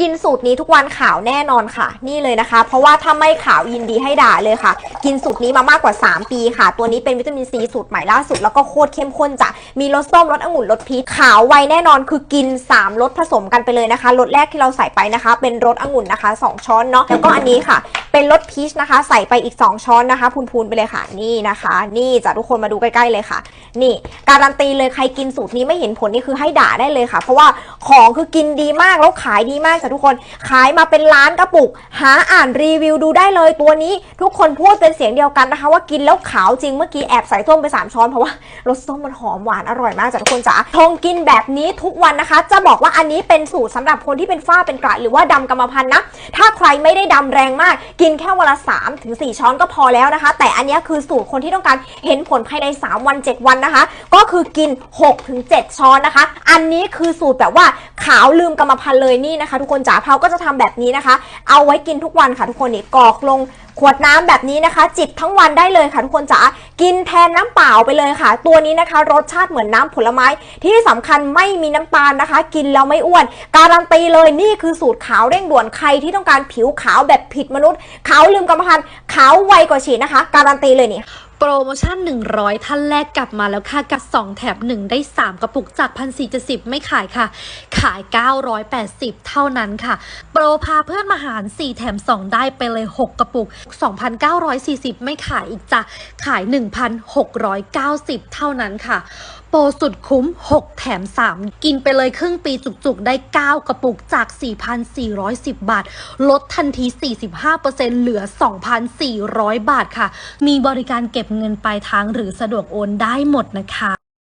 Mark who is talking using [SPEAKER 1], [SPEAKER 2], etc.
[SPEAKER 1] กินสูตรนี้ทุกวันขาวแน่นอนค่ะ นี่เลยนะคะ เพราะว่าถ้าไม่ขาวยินดีให้ด่าเลยค่ะ กินสูตรนี้มามากกว่า 3 ปีค่ะ ตัวนี้เป็นวิตามินซีสูตรใหม่ล่าสุดแล้วก็โคตรเข้มข้นจ้ะมีรสส้มรสองุ่นรสพีชขาวไวแน่นอนคือกิน 3รสผสมกันไปเลยนะคะรสแรกที่เราใส่ไปนะคะ เป็นรสองุ่นนะคะ 2 ช้อนเนาะแล้วก็อันนี้ค่ะ เป็นรสพีชนะคะ ใส่ไปอีก 2 ช้อนนะคะพูนๆไปเลยค่ะนี่นะคะ นี่จะทุกคนมาดูใกล้ๆเลยค่ะ นี่การันตีเลยใครกินสูตรนี้ไม่เห็นผลนี่คือให้ด่าได้เลยค่ะ เพราะว่าของคือกินดีมากแล้วขายดีมากจ้ะทุกคนขายมาเป็นล้านกระปุก หาอ่านรีวิวดูได้เลยตัวนี้ทุกคนพูดเป็นเสียงเดียวกันนะคะ ว่ากินแล้วขาวจริงเมื่อกี้แอบใส่ส้มไป 3 ช้อนเพราะว่ารสส้มมันหอมหวานอร่อยมากจ้ะทุกคนจ๋าทงกินแบบนี้ทุกวันนะคะ จะบอกว่าอันนี้เป็นสูตรสำหรับคนที่เป็นฝ้าเป็นกระหรือว่าดำกรรมพันธุ์นะถ้าใครไม่ได้ดำแรงมากกิินแค่วันละ3ถึง4ช้อนก็พอแล้วนะคะ แต่อันนี้คือสูตรคนที่ต้องการเห็นผลภายใน 3 วัน 7 วันนะคะ ก็คือกิน 6 ถึง 7 ช้อนนะคะ อันนี้คือสูตรแบบว่า ขาวลืมกรรมพันธุ์เลยนี่นะคะ ทุกคนจ๋าเพาก็จะทำแบบนี้นะคะ เอาไว้กินทุกวันค่ะทุกคนนี่กรอกลงขวดน้ำแบบนี้นะคะ จิบทั้งวันได้เลยค่ะทุกคนจ๋ากินแทนน้ำเปล่าไปเลยค่ะ ตัวนี้นะคะ รสชาติเหมือนน้ำผลไม้ ที่สำคัญไม่มีน้ำตาลนะคะ กินแล้วไม่อ้วน การันตีเลยนี่คือสูตรขาวเร่งด่วนใครที่ต้องการผิวขาวแบบผิดมนุษย์ขาวลืมกรรมพันธุ์ขาวไวกว่าฉีดนะคะ การันตีเลยนี่
[SPEAKER 2] โปรโมชั่น 100 ท่านแรกกลับมาแล้วค่ะ กับ 2 แถบ 1 ได้ 3 กระปุกจาก 1,470 ไม่ขายค่ะ ขาย 980 เท่านั้นค่ะ โปรพาเพื่อนมาหาร 4 แถม 2 ได้ไปเลย 6 กระปุก 2,940 ไม่ขายอีกจ้ะ ขาย 1,690 เท่านั้นค่ะ รสุดคุ้ม 6 แถม 3 กินไปเลยครึ่งปีจุกๆ ได้ 9 กระปุกจาก 4,410 บาท ลดทันที 45%เหลือ 2,400 บาทค่ะ มีบริการเก็บเงินปลายทางหรือสะดวกโอนได้หมดนะคะ